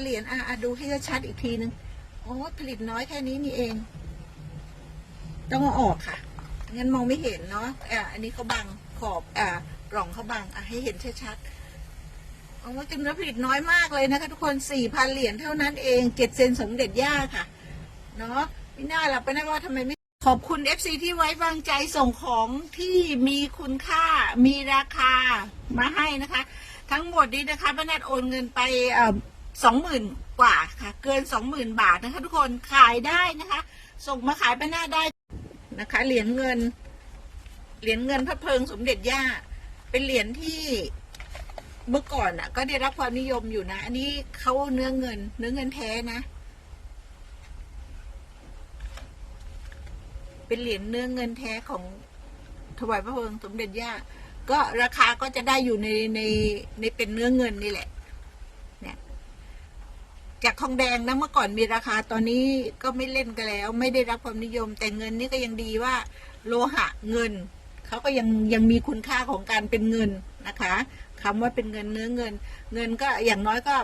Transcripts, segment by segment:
เหรียญอะดูให้ชัดอีกทีนึงโอ้ผลิตน้อยแค่นี้นี่เอง ต้องเอาออกค่ะ งั้นมองไม่เห็นเนาะอะอันนี้เขาบังขอบอ่ากล่องเขาบังอะให้เห็นชัดๆโอ้จำนวนผลิตน้อยมากเลยนะคะ ทุกคนสี่พันเหรียญเท่านั้นเองเจ็ดเซนสมเด็จย่าค่ะ เนาะไม่น่าหลับไปนะว่าทำไมไม่ขอบคุณ FC ที่ไว้วางใจส่งของที่มีคุณค่ามีราคามาให้นะคะ ทั้งหมดนี้นะคะป้าแนทโอนเงินไป สองหมื่นกว่าค่ะ เกินสองหมื่นบาทนะคะ ทุกคนขายได้นะคะ ส่งมาขายป้าแนทได้นะคะ เหรียญเงิน เหรียญเงินพระเพลิงสมเด็จย่า เป็นเหรียญที่เมื่อก่อนอะ ก็ได้รับความนิยมอยู่นะ อันนี้เขาเนื้อเงิน เนื้อเงินแท้นะ เป็นเหรียญเนื้อเงินแท้ของถวายพระเพลิงสมเด็จย่า ก็ราคาก็จะได้อยู่ในในในเป็นเนื้อเงินนี่แหละ จากทองแดงนะเมื่อก่อนมีราคาตอนนี้ก็ไม่เล่นกันแล้ว ไม่ได้รับความนิยม แต่เงินนี่ก็ยังดีว่า โลหะเงินเขาก็ยังยังมีคุณค่าของการเป็นเงินนะคะคำว่าเป็นเงินเนื้อเงิน เงินก็อย่างน้อยก็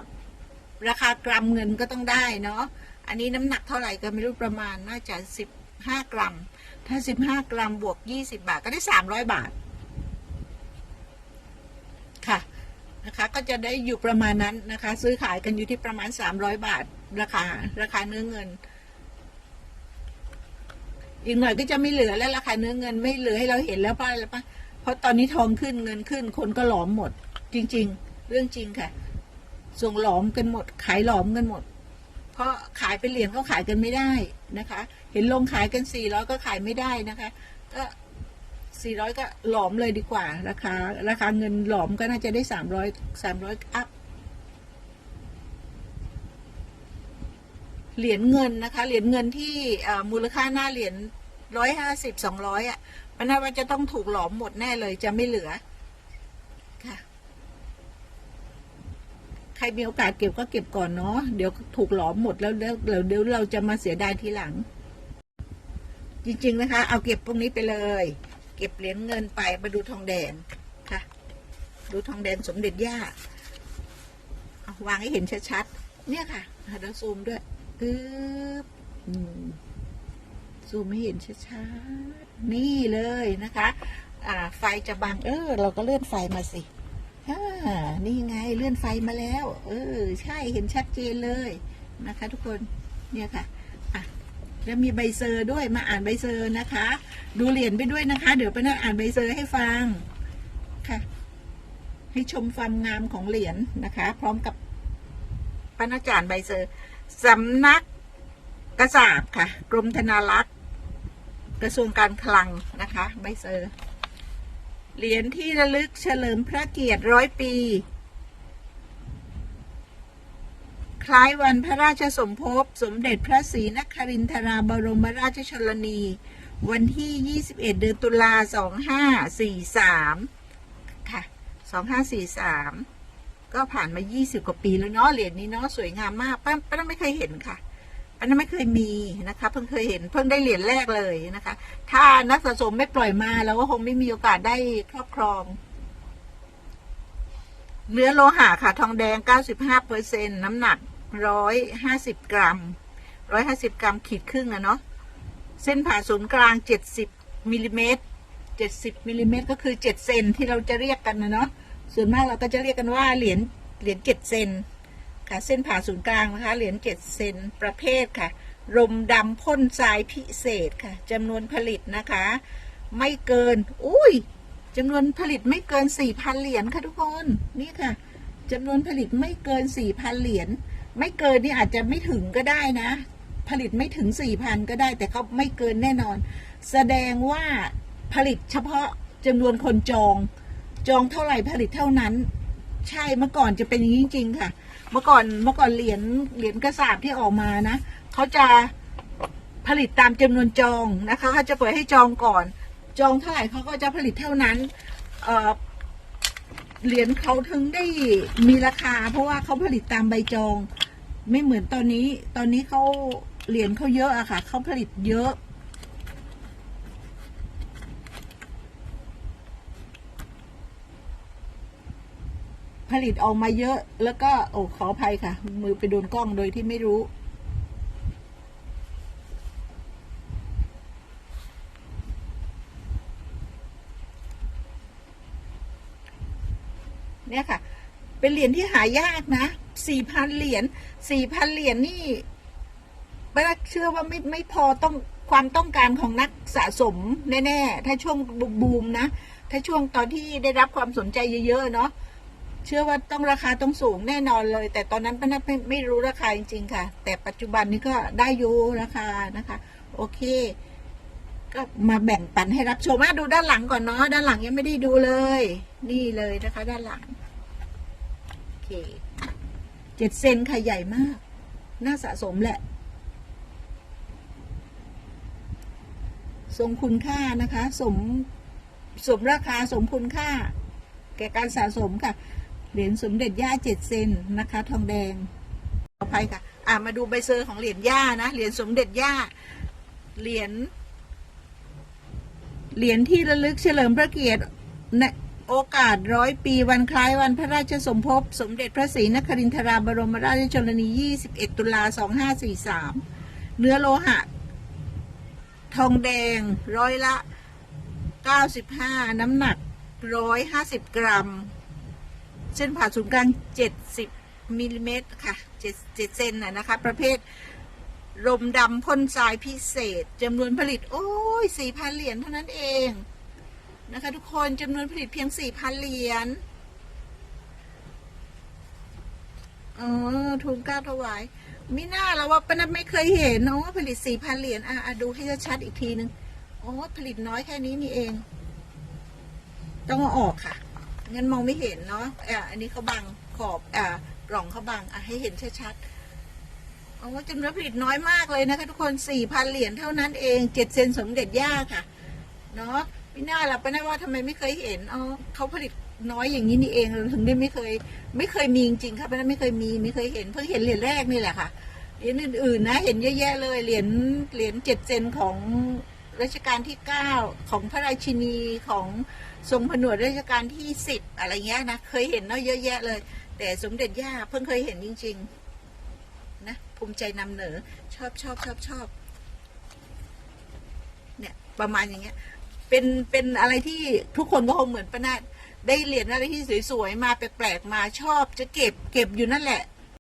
ราคากรัมเงินก็ต้องได้เนาะอันนี้น้ำหนักเท่าไหร่ก็ไม่รู้ประมาณน่าจะสิบห้ากรัม ถ้าสิบห้ากรัมบวกยี่สิบาทก็ได้สามร้อยบาท ค่ะ นะคะ ก็จะได้อยู่ประมาณนั้นนะคะ ซื้อขายกันอยู่ที่ประมาณสามร้อยบาท ราคา ราคาเนื้อเงิน อีกหน่อยก็จะไม่เหลือแล้วราคาเนื้อเงินไม่เหลือให้เราเห็นแล้วป่ะแล้วป่ะเพราะตอนนี้ทองขึ้นเงินขึ้น คนก็หลอมหมด จริง ๆ เรื่องจริงค่ะ ส่งหลอมกันหมด ขายหลอมกันหมด เพราะขายเป็นเหรียญก็ขายกันไม่ได้นะคะ เห็นลงขายกันสี่ร้อยก็ขายไม่ได้นะคะ ก็ สี่ร้อยก็หลอมเลยดีกว่า ราคา ราคาเงินหลอมก็น่าจะได้สามร้อยสามร้อยอัพ เหรียญเงินนะคะ เหรียญเงินที่มูลค่าหน้าเหรียญร้อยห้าสิบสองร้อยอะ มันน่าว่าจะต้องถูกหลอมหมดแน่เลยจะไม่เหลือค่ะใครมีโอกาสเก็บก็เก็บก่อนเนาะ เดี๋ยวถูกหลอมหมดแล้วเดี๋ยวเดี๋ยวเราจะมาเสียดายทีหลัง จริง ๆ นะคะ เอาเก็บพวกนี้ไปเลย เก็บเหรียญเงินไปมาดูทองแดงค่ะ ดูทองแดงสมเด็จย่าวางให้เห็นชัดๆ เนี่ยค่ะเดี๋ยวซูมด้วยอึ๊บซูมให้เห็นชัดๆ นี่เลยนะคะ อ่า ไฟจะบังเออ เราก็เลื่อนไฟมาสิอ่านี่ไงเลื่อนไฟมาแล้ว เออ ใช่เห็นชัดเจนเลยนะคะ ทุกคน เนี่ยค่ะ อะแล้วมีใบเซอร์ด้วยมาอ่านใบเซอร์นะคะ ดูเหรียญไปด้วยนะคะ เดี๋ยวไปนั่งอ่านใบเซอร์ให้ฟังค่ะ ให้ชมความงามของเหรียญนะคะ พร้อมกับปนาจารย์ใบเซอร์สำนักกระสาบค่ะ กรมธนารักษ์กระทรวงการคลังนะคะ ใบเซอร์ เหรียญที่ระลึกเฉลิมพระเกียรติร้อยปี คล้ายวันพระราชสมภพ สมเด็จพระศรีนครินทราบรมราชชนนี วันที่ 21 เดือนตุลา 2543 ค่ะ 2543 ก็ผ่านมา 20 กว่าปีแล้วเนาะเหรียญนี้เนาะสวยงามมากป้าป้าไม่เคยเห็นค่ะป้าไม่เคยมีนะคะ เพิ่งเคยเห็นเพิ่งได้เหรียญแรกเลยนะคะ ถ้านักสะสมไม่ปล่อยมาเราก็คงไม่มีโอกาสได้ครอบครอง เนื้อโลหะค่ะ ทองแดง 95เปอร์เซ็นน้ำหนัก150กรัม150กรัมขีดครึ่งอะเนาะเส้นผ่าศูนย์กลาง70มิลลิเมตร70มิลลิเมตรก็คือ7เซนที่เราจะเรียกกันนะเนาะส่วนมากเราก็จะเรียกกันว่าเหรียญเหรียญ7เซนค่ะเส้นผ่าศูนย์กลางนะคะเหรียญ7เซนประเภทค่ะ รมดำพ่นทรายพิเศษค่ะจำนวนผลิตนะคะ ไม่เกิน อุ้ยจำนวนผลิตไม่เกิน4,000เหรียญค่ะทุกคนนี่ค่ะจำนวนผลิตไม่เกิน4,000เหรียญ ไม่เกินนี่อาจจะไม่ถึงก็ได้นะ ผลิตไม่ถึง4,000ก็ได้ แต่เขาไม่เกินแน่นอน แสดงว่าผลิตเฉพาะจำนวนคนจอง จองเท่าไหร่ผลิตเท่านั้น ใช่เมื่อก่อนจะเป็นอย่างนี้จริง ๆ ค่ะ เมื่อก่อนเมื่อก่อนเหรียญเหรียญกระสาบที่ออกมานะเขาจะผลิตตามจำนวนจองนะคะเขาจะเปิดให้จองก่อน จองเท่าไหร่เขาก็จะผลิตเท่านั้น เหรียญเขาถึงได้มีราคา เพราะว่าเขาผลิตตามใบจอง ไม่เหมือนตอนนี้ ตอนนี้เขาเหรียญเขาเยอะอะค่ะ เขาผลิตเยอะ ผลิตออกมาเยอะ แล้วก็โอ้ขออภัยค่ะ มือไปโดนกล้องโดยที่ไม่รู้ เนี่ยค่ะ เป็นเหรียญที่หายากนะสี่พันเหรียญสี่พันเหรียญนี่ป้าเชื่อว่าไม่ไม่พอต้องความต้องการของนักสะสมแน่ๆ ถ้าช่วงบูมนะ ถ้าช่วงตอนที่ได้รับความสนใจเยอะๆเนาะเชื่อว่าต้องราคาต้องสูงแน่นอนเลย แต่ตอนนั้นป้านัทไม่ไม่รู้ราคาจริงๆค่ะ แต่ปัจจุบันนี้ก็ได้อยู่ราคานะคะ โอเค ก็มาแบ่งปันให้รับชมอะดูด้านหลังก่อนเนาะด้านหลังยังไม่ได้ดูเลย นี่เลยนะคะ ด้านหลัง เคเจ็ดเซนค่ะใหญ่มาก น่าสะสมแหละ สมคุณค่านะคะ สม สมราคาสมคุณค่า แก่การสะสมค่ะ เหรียญสมเด็จย่าเจ็ดเซนนะคะ ทองแดงขออภัยค่ะ อ่ามาดูใบเซอร์ของเหรียญย่านะ เหรียญสมเด็จย่า เหรียญ เหรียญที่ระลึกเฉลิมพระเกียรติ โอกาสร้อยปีวันคล้ายวันพระราชสมภพ สมเด็จพระศรีนครินทราบรมราชชนนี 21 ตุลา 2543 เนื้อโลหะ ทองแดงร้อยละ 95 น้ำหนัก 150 กรัม เส้นผ่าศูนย์กลาง 70มิลลิเมตรค่ะ 7 7เซนน่ะนะคะ ประเภทรมดำพ่นทรายพิเศษจำนวนผลิต โอ้ย 4,000 เหรียญเท่านั้นเอง นะคะทุกคนจำนวนผลิตเพียง4,000เหรียญอ๋อทุนก้าถวายมิน่าแล้วว่าปนัดไม่เคยเห็นเนาะผลิต4,000เหรียญอะดูให้ชัดอีกทีนึงโอ้ผลิตน้อยแค่นี้นี่เอง ต้องอาออกค่ะงั้นมองไม่เห็นเนาะอะอันนี้เขาบังขอบอ่ากล่องเขาบังอะให้เห็นชัดๆโอ้จำนวนผลิตน้อยมากเลยนะคะ ทุกคนสี่พันเหรียญเท่านั้นเองเจ็ดเซนสมเด็จย่าค่ะ เนาะ ไม่น่าหลับไปนะว่าทำไมไม่เคยเห็นอ๋อเขาผลิตน้อยอย่างนี้นี่เองเราถึงได้ไม่เคย ไม่เคยมีจริงๆค่ะเพรานั้ไม่เคยมีไม่เคยเห็นเพิ่งเห็นเหรียญแรกนี่แหละค่ะเหรียญอื่นๆนะ เห็นเยอะแยะเลยเหรียญเหรียญเจ็ดเซนของรัชกาลที่เก้าของพระราชินีของทรงผนวดรัชกาลที่สิบอะไรเงี้ยนะ เคยเห็นเนาะเยอะแยะเลย แต่สมเด็จย่าเพิ่งเคยเห็นจริง ๆ นะ ภูมิใจนำเหนอชอบชอบชอบชอบเนี่ย ประมาณอย่างเงี้ย เป็นเป็นอะไรที่ทุกคนก็คงเหมือนป้านาได้เหรียญอะไรที่สวยๆมาแปลกๆมาชอบจะเก็บเก็บอยู่นั่นแหละ